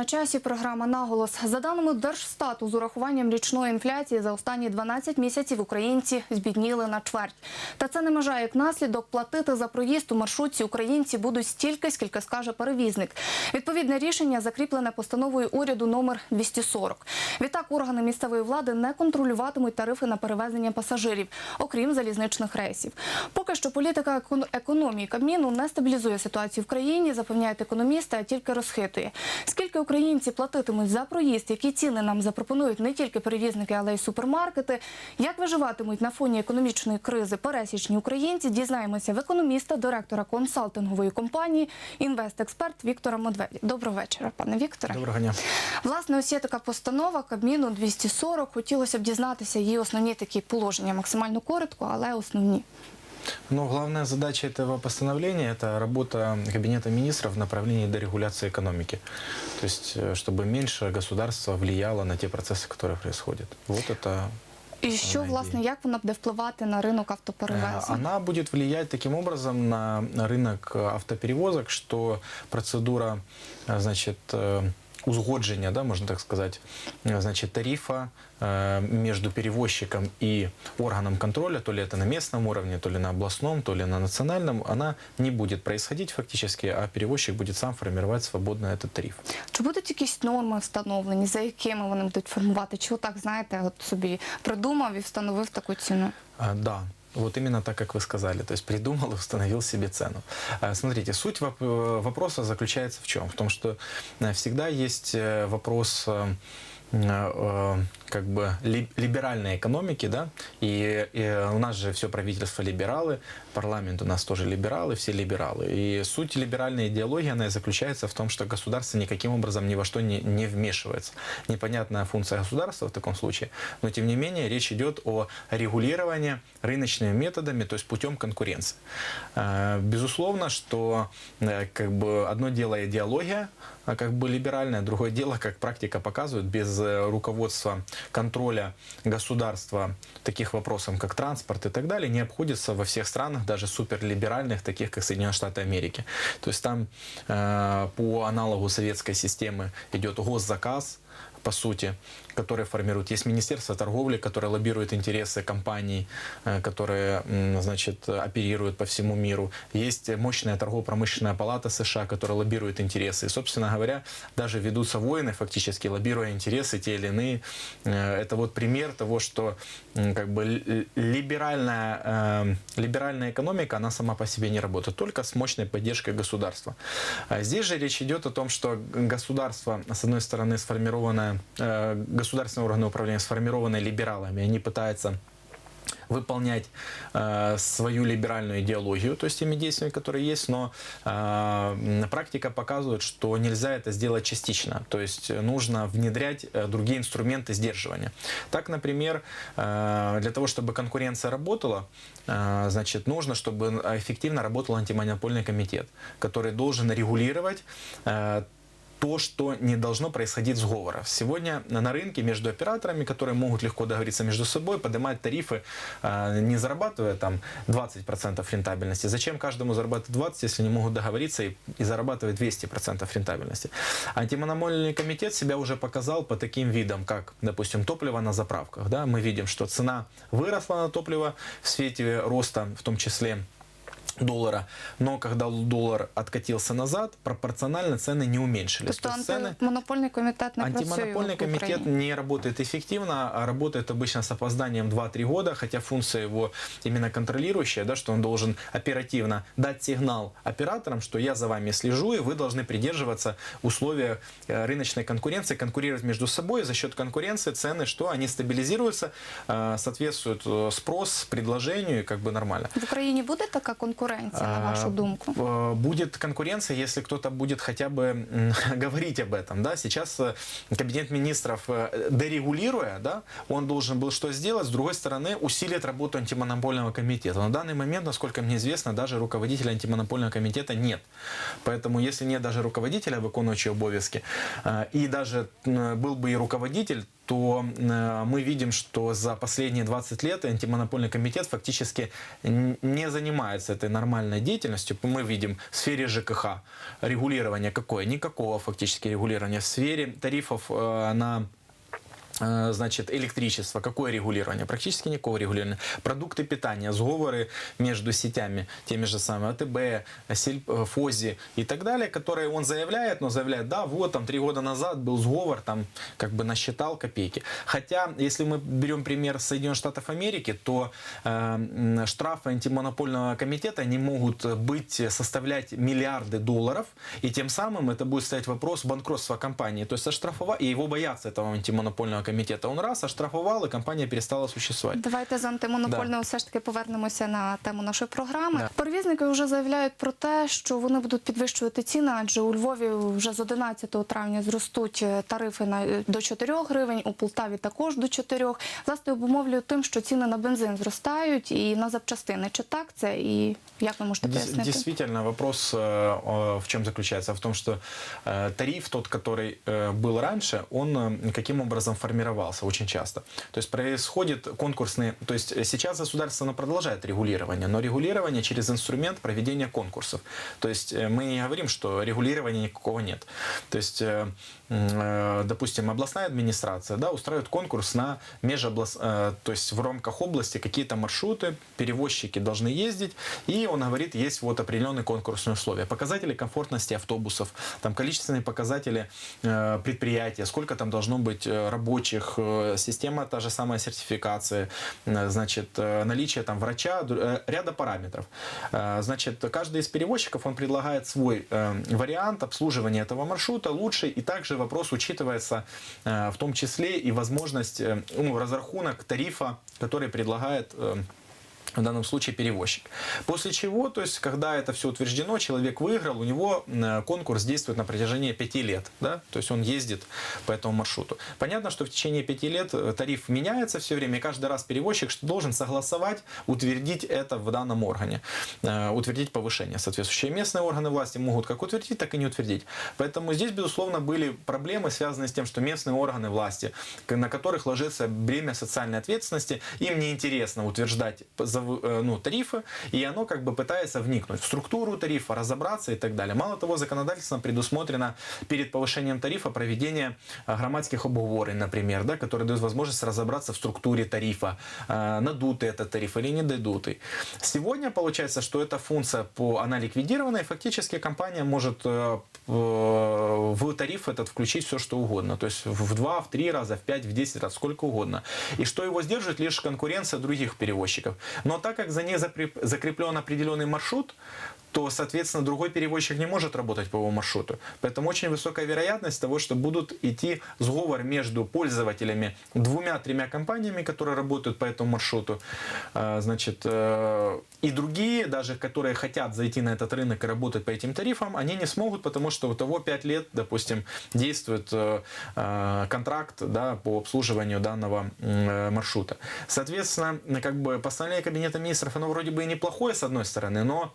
на часі програма наголос. За даними Держстату, з урахуванням річної інфляції за останні 12 місяців українці збідніли на чверть. Та це не межа як наслідок платити за проїзд у маршрутці українці будуть стільки, скільки скаже перевізник. Відповідне рішення закріплене постановою уряду номер 240. Відтак органи місцевої влади не контролюватимуть тарифи на перевезення пасажирів, окрім залізничних рейсів. Поки що політика економії Кабміну не стабілізує ситуацію в країні, запевняють економісти, а тільки розхитує. Скільки українці платитимуть за проїзд, які ціни нам запропонують не тільки перевізники, але й супермаркети. Як виживатимуть на фоні економічної кризи пересічні українці, дізнаємося в економіста, директора консалтингової компанії, інвестексперт Віктора Медведя. Доброго вечора, пане Вікторе. Доброго дня. Власне, ось є така постанова Кабміну 240. Хотілося б дізнатися її основні такі положення, максимально коротко, але основні. Но главная задача этого постановления – это работа Кабинета министров в направлении дерегуляции экономики. То есть, э, чтобы меньше государство влияло на те процессы, которые происходят. Вот это І що, Основна власне, ідея. як вона буде впливати на ринок Э, автоперевезень? Она будет влиять таким образом на рынок э, автоперевозок, что процедура, э, значит, э, узгоджения, да, можно так сказать, э, значит, тарифа э, между перевозчиком и органом контроля, то ли это на местном уровне, то ли на областном, то ли на национальном, она не будет происходить фактически, а перевозчик будет сам формировать свободно этот тариф. Чи будуть якісь норми встановлені, за якими вони будуть формувати? Чи отак, знаєте, от собі придумав і встановив таку ціну? А, Да, Вот именно так, как вы сказали. То есть придумал и установил себе цену. А, Смотрите, суть э, вопроса заключается в чем? В том, что э, всегда есть э, вопрос как бы ли- либеральной экономики, да, и, и у нас же все правительство либералы, парламент у нас тоже либералы, все либералы. И суть либеральной идеологии, она и заключается в том, что государство никаким образом ни во что не, не вмешивается. Непонятная функция государства в таком случае, но тем не менее речь идет о регулировании рыночными методами, то есть путем конкуренции. Э, Безусловно, что э, как бы одно дело идеология, как бы либеральное, другое дело, как практика показывает, без э, руководства контроля государства таких вопросов, как транспорт и так далее, не обходится во всех странах, даже суперлиберальных, таких как Соединенные Штаты Америки. То есть там э, по аналогу советской системы идет госзаказ, по сути, который формирует. Есть Министерство торговли, которое лоббирует интересы компаний, э, которые, значит, оперируют по всему миру. Есть мощная торгово-промышленная палата США, которая лоббирует интересы. И, собственно говоря, даже ведутся войны, фактически лоббируя интересы те или иные. Э, Это вот пример того, что как бы либеральная, э, либеральная экономика, она сама по себе не работает, только с мощной поддержкой государства. А Здесь же речь идет о том, что государство, с одной стороны, сформированное, э, государственные органы управления либералами, они пытаются выполнять э, свою либеральную идеологию, то есть теми действиями, которые есть, но э, практика показывает, что нельзя это сделать частично, то есть нужно внедрять э, другие инструменты сдерживания. Так, например, э, для того, чтобы конкуренция работала, э, значит, нужно, чтобы эффективно работал антимонопольный комитет, который должен регулировать э, то, что не должно происходить сговоров. Сегодня на рынке между операторами, которые могут легко договориться между собой, поднимать тарифы, э, не зарабатывая там 20% рентабельности. Зачем каждому зарабатывать 20, если они могут договориться и, и зарабатывать 200% рентабельности? Антимонопольный комитет себя уже показал по таким видам, как, допустим, топливо на заправках. Да? Мы видим, что цена выросла на топливо в свете роста, в том числе доллара, но когда доллар откатился назад, пропорционально цены не уменьшились. Тобто То есть цены антимонопольний комітет не працює Антимонопольный в комитет Україні? не работает эффективно, а работает обычно с опозданием 2-3 года, хотя функция его именно контролирующая, да, что он должен оперативно дать сигнал операторам, что я за вами слежу, и вы должны придерживаться условия э, рыночной конкуренции, конкурировать между собой, за счет конкуренции цены, что они стабилизируются, э, соответствует э, спрос предложению, и как бы нормально. В Україні буде така Конкуренція, на вашу А, думку? э, Будет конкуренция, если кто-то будет хотя бы говорить об этом. Да? Сейчас э, Кабинет министров, э, дерегулируя, да, он должен был что сделать? С другой стороны, усилит работу антимонопольного комитета. На данный момент, насколько мне известно, даже руководителя антимонопольного комитета нет. Поэтому, если нет даже руководителя, выполняющего обовязки, и даже был бы и руководитель, то э, мы видим, что за последние 20 лет антимонопольный комитет фактически не занимается этой нормальной деятельностью. Мы видим в сфере ЖКХ регулирование какое? Никакого фактически регулирования. В сфере тарифов э, на Значит, электричество, какое регулирование? Практически никакого регулирования. Продукты питания, сговоры между сетями, теми же самыми АТБ, э, ФОЗи и так далее, которые он заявляет, но заявляет, да, вот там три года назад был сговор, там как бы насчитал копейки. Хотя, если мы берем пример Соединенных Штатов Америки, то э, штрафы антимонопольного комитета не могут быть, составлять миллиарды долларов, и тем самым это будет стоять вопрос банкротства компании. То есть оштрафовать, и его боятся этого антимонопольного комитета. Он раз оштрафовал, и компания перестала существовать. Давайте з антимонопольного все ж таки повернемося на тему нашої програми. Да. Перевізники вже заявляють про те, що вони будуть підвищувати ціни, адже у Львові вже з 11 травня зростуть е, тарифи на е, до 4 гривень, у Полтаві також до 4. Власне, обумовлюють тим, що ціни на бензин зростають і на запчастини. Чи так це? І як ви можете Дес- пояснити? Действительно, вопрос э, э, в чем заключается? В том, что э, тариф, тот, который э, был раньше, он э, каким образом формировался очень часто. То есть происходит конкурсный... То есть сейчас государство оно продолжает регулирование, но регулирование через инструмент проведения конкурсов. То есть э, мы не говорим, что регулирования никакого нет. То есть, э, э, допустим, областная администрация да, устраивает конкурс на межобласт... То есть в рамках области какие-то маршруты, перевозчики должны ездить, и он говорит, есть вот определенные конкурсные условия. Показатели комфортности автобусов, там количественные показатели предприятия, сколько там должно быть рабочих, э, система та же самая сертификации, э, значит, э, наличие там врача, ряда параметров. Значит, каждый из перевозчиков, он предлагает свой вариант обслуживания этого маршрута лучший, и также вопрос учитывается в том числе и возможность, ну, разрахунок тарифа, который предлагает в данном случае перевозчик. После чего, то есть, когда это все утверждено, человек выиграл, у него э, конкурс действует на протяжении пяти лет, да, то есть он ездит по этому маршруту. Понятно, что в течение пяти лет э, тариф меняется все время, и каждый раз перевозчик должен согласовать, утвердить это в данном органе, э, утвердить повышение. Соответствующие местные органы власти могут как утвердить, так и не утвердить. Поэтому здесь, безусловно, были проблемы, связанные с тем, что местные органы власти, на которых ложится бремя социальной ответственности, им неинтересно утверждать за- ну, тарифы, и оно как бы пытается вникнуть в структуру тарифа, разобраться и так далее. Мало того, законодательством предусмотрено перед повышением тарифа проведение э, громадских обговорень, например, да, которые дают возможность разобраться в структуре тарифа, э, надутый этот тариф или недодутый. Сегодня получается, что эта функция, по, она ликвидирована, и фактически компания может э, э, в тариф этот включить все, что угодно. То есть в 2, в 3 раза, в 5, в 10 раз, сколько угодно. И что его сдерживает, лишь конкуренция других перевозчиков. Но так как за ней закреплен определенный маршрут, то, соответственно, другой перевозчик не может работать по его маршруту. Поэтому очень высокая вероятность того, что будут идти сговор между пользователями двумя-тремя компаниями, которые работают по этому маршруту, Э, значит, э, и другие, даже которые хотят зайти на этот рынок и работать по этим тарифам, они не смогут, потому что у того 5 лет, допустим, действует э, контракт да, по обслуживанию данного маршрута. Соответственно, как бы постановление Кабинета министров, оно вроде бы и неплохое с одной стороны, но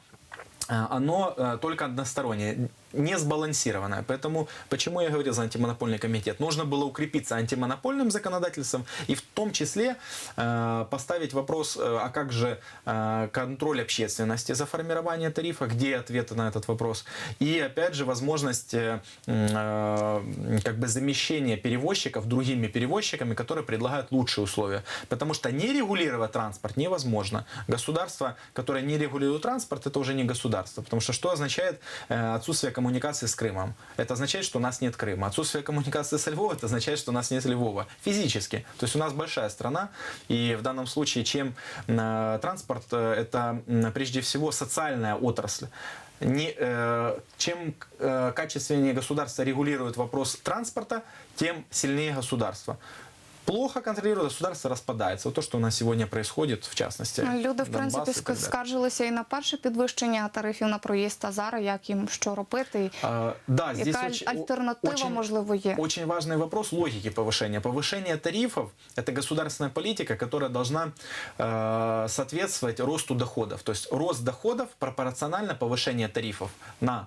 оно э, только одностороннее, не сбалансированное. Поэтому, почему я говорил за антимонопольный комитет? Нужно было укрепиться антимонопольным законодательством и в том числе э, поставить вопрос, э, а как же э, контроль общественности за формирование тарифа, где ответы на этот вопрос, и опять же возможность э, э, как бы замещения перевозчиков другими перевозчиками, которые предлагают лучшие условия. Потому что не регулировать транспорт невозможно. Государство, которое не регулирует транспорт, это уже не государство. Потому что что означает э, отсутствие коммуникации с Крымом? Это означает, что у нас нет Крыма. Отсутствие коммуникации со Львовом, это означает, что у нас нет Львова. Физически. То есть у нас большая страна, и в данном случае, чем э, транспорт, э, это прежде всего социальная отрасль. Не, э, чем э, качественнее государство регулирует вопрос транспорта, тем сильнее государство. Плохо контролирует, государство распадается. Вот то, что у нас сегодня происходит, в частности. Люди, в Донбасс принципі, и так далее. скаржилися і на перше підвищення тарифів на проїзд, а зараз як їм що робити? А, да, здесь Яка очень, альтернатива, очень- можливо, є? Очень важный вопрос логики повышения. Повышение тарифов – это государственная политика, которая должна э, соответствовать росту доходов. То есть рост доходов пропорционально повышению тарифов на м, зна-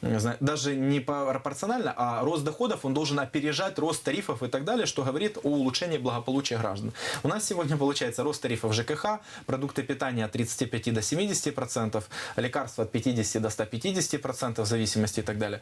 даже не пропорционально, а рост доходов, он должен опережать рост тарифов и так далее, что говорит о улучшении благополучия граждан. У нас сегодня получается рост тарифов ЖКХ, продукты питания от 35 до 70%, лекарства от 50 до 150% в зависимости и так далее.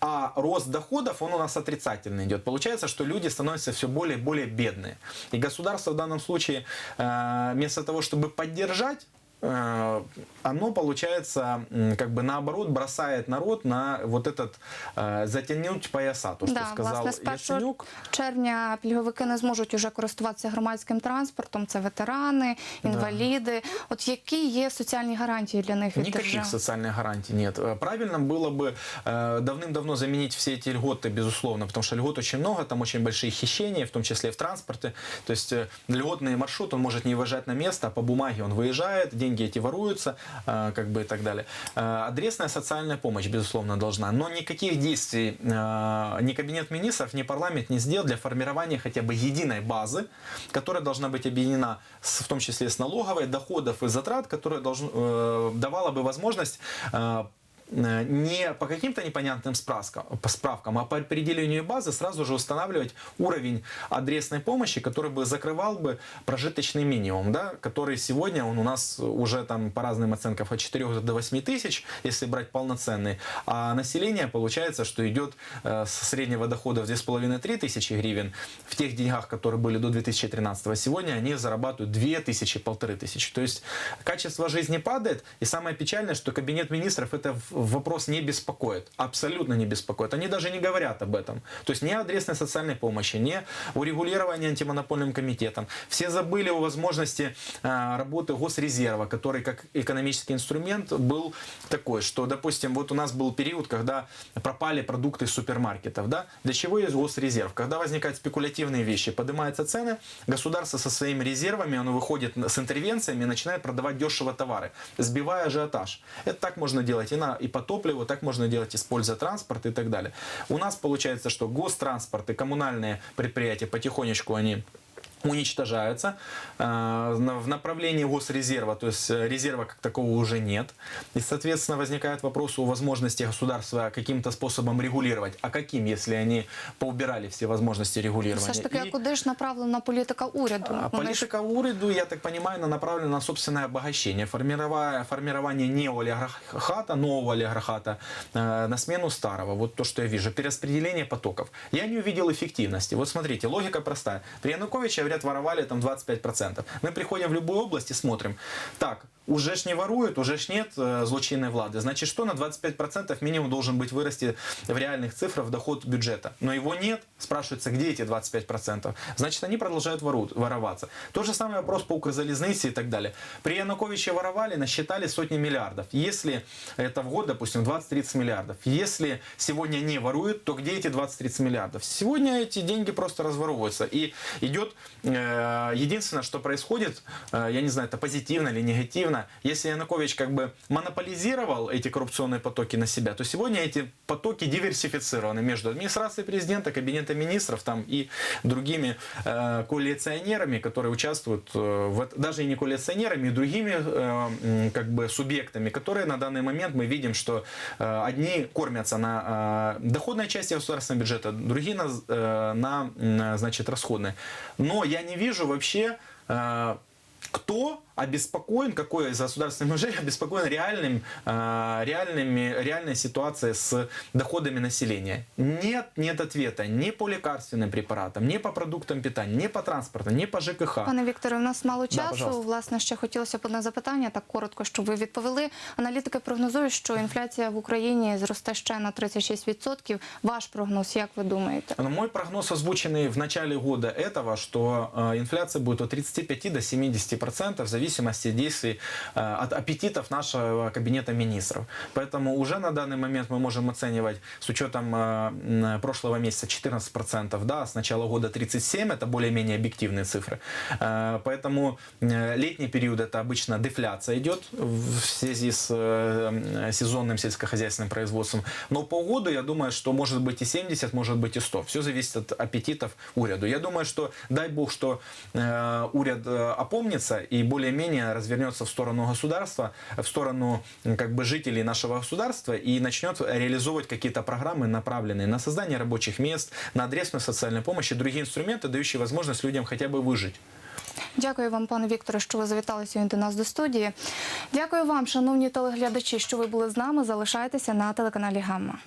А рост доходов, он у нас отрицательный идет. Получается, что люди становятся все более и более бедные. И государство в данном случае, э, вместо того, чтобы поддержать, оно, получается, м, как бы наоборот бросает народ на вот этот э, затянуть пояса, то, что Да, сказал власне, з 1 Яценюк. червня пільговики не зможуть уже користуватися громадським транспортом. Це ветерани, інваліди. От які є соціальні гарантії для них від Никаких держави? социальных гарантий нет. Э, Правильно было бы э, давным-давно заменить все эти льготы, безусловно, потому что льгот очень много, там очень большие хищения, в том числе в транспорте. То есть э, льготный маршрут, он может не выезжать на место, а по бумаге он выезжает, деньги эти воруются, э, как бы и так далее. Э, Адресная социальная помощь, безусловно, должна. Но никаких действий э, ни Кабинет министров, ни парламент не сделал для формирования хотя бы единой базы, которая должна быть объединена в том числе с налоговой, доходов и затрат, которая должен, э, давала бы возможность не по каким-то непонятным справкам, а по определению базы сразу же устанавливать уровень адресной помощи, который бы закрывал бы прожиточный минимум, да, который сегодня он у нас уже там по разным оценкам от 4 до 8 тысяч, если брать полноценный, а население получается, что идет э, с среднего дохода в 2,5-3 тысячи гривен в тех деньгах, которые были до 2013 сегодня они зарабатывают 2 тысячи, полторы тысячи. То есть качество жизни падает, и самое печальное, что кабинет министров это вопрос не беспокоит, абсолютно не беспокоит. Они даже не говорят об этом. То есть ни адресной социальной помощи, ни урегулирования антимонопольным комитетом. Все забыли о возможности э, работы госрезерва, который как экономический инструмент был такой, что, допустим, вот у нас был период, когда пропали продукты из супермаркетов. Да? Для чего есть госрезерв? Когда возникают спекулятивные вещи, поднимаются цены, государство со своими резервами, оно выходит с интервенциями и начинает продавать дешево товары, сбивая ажиотаж. Это так можно делать и, на, и по топливу, так можно делать, используя транспорт и так далее. У нас получается, что гостранспорт и коммунальные предприятия потихонечку они уничтожаются э, в направлении госрезерва, то есть э, резерва как такого уже нет. И, соответственно, возникает вопрос о возможности государства каким-то способом регулировать. А каким, если они поубирали все возможности регулирования? Все ж таки, И- а куди ж направлена політика уряду? а ж Политика уряду, я так понимаю, направлена на собственное обогащение, формировая, формирование неолигархата, нового олигархата э, на смену старого. Вот то, что я вижу. Перераспределение потоков. Я не увидел эффективности. Вот смотрите, логика простая. При Януковиче, говорят, воровали там 25%. Мы приходим в любую область и смотрим. Так, уже ж не воруют, уже ж нет э, злочинной влады. Значит, что на 25% минимум должен быть вырасти в реальных цифрах доход бюджета. Но его нет. Спрашивается, где эти 25%? Значит, они продолжают вору- вороваться. Тот же самый вопрос по Укрзалезнице и так далее. При Януковиче воровали, насчитали сотни миллиардов. Если это в год, допустим, 20-30 миллиардов. Если сегодня не воруют, то где эти 20-30 миллиардов? Сегодня эти деньги просто разворовываются. И идет э, единственное, что происходит, э, я не знаю, это позитивно или негативно, если Янукович как бы монополизировал эти коррупционные потоки на себя, то сегодня эти потоки диверсифицированы между администрацией президента, кабинетом министров там, и другими э, коалиционерами, которые участвуют, э, в даже и не коалиционерами, и другими э, как бы субъектами, которые на данный момент мы видим, что э, одни кормятся на э, доходной части государственного бюджета, другие на, э, на значит, расходной. Но я не вижу вообще э, кто обеспокоен, какой из государственных мужей обеспокоен реальным, э, реальными, реальной ситуацией с доходами населения. Нет, нет ответа ни по лекарственным препаратам, ни по продуктам питания, ни по транспорту, ни по ЖКХ. Пане Вікторе, у нас мало Да, часу. пожалуйста. Власне, ще хотілося б одне запитання, так коротко, щоб ви відповіли. Аналітики прогнозують, що інфляція в Україні зросте ще на 36%. Ваш прогноз, як ви думаєте? Но мой прогноз, озвученный в начале года этого, что э, инфляция будет от 35 до 70% в зависимости действий, э, от аппетитов нашего кабинета министров. Поэтому уже на данный момент мы можем оценивать с учетом э, прошлого месяца 14%, да, с начала года 37%, это более-менее объективные цифры. Э, Поэтому летний период это обычно дефляция идет в связи с сезонным сельскохозяйственным производством. Но по году я думаю, что может быть и 70, может быть и 100. Все зависит от аппетитов уряду. Я думаю, что дай бог, что уряд опомнится изменится и более-менее развернется в сторону государства, в сторону м, как бы жителей нашего государства и начнет реализовывать какие-то программы, направленные на создание рабочих мест, на адресную социальную помощь и другие инструменты, дающие возможность людям хотя бы выжить. Дякую вам, пане Вікторе, що ви завітали сьогодні до нас до студії. Дякую вам, шановні телеглядачі, що ви були з нами. Залишайтеся на телеканалі Гамма.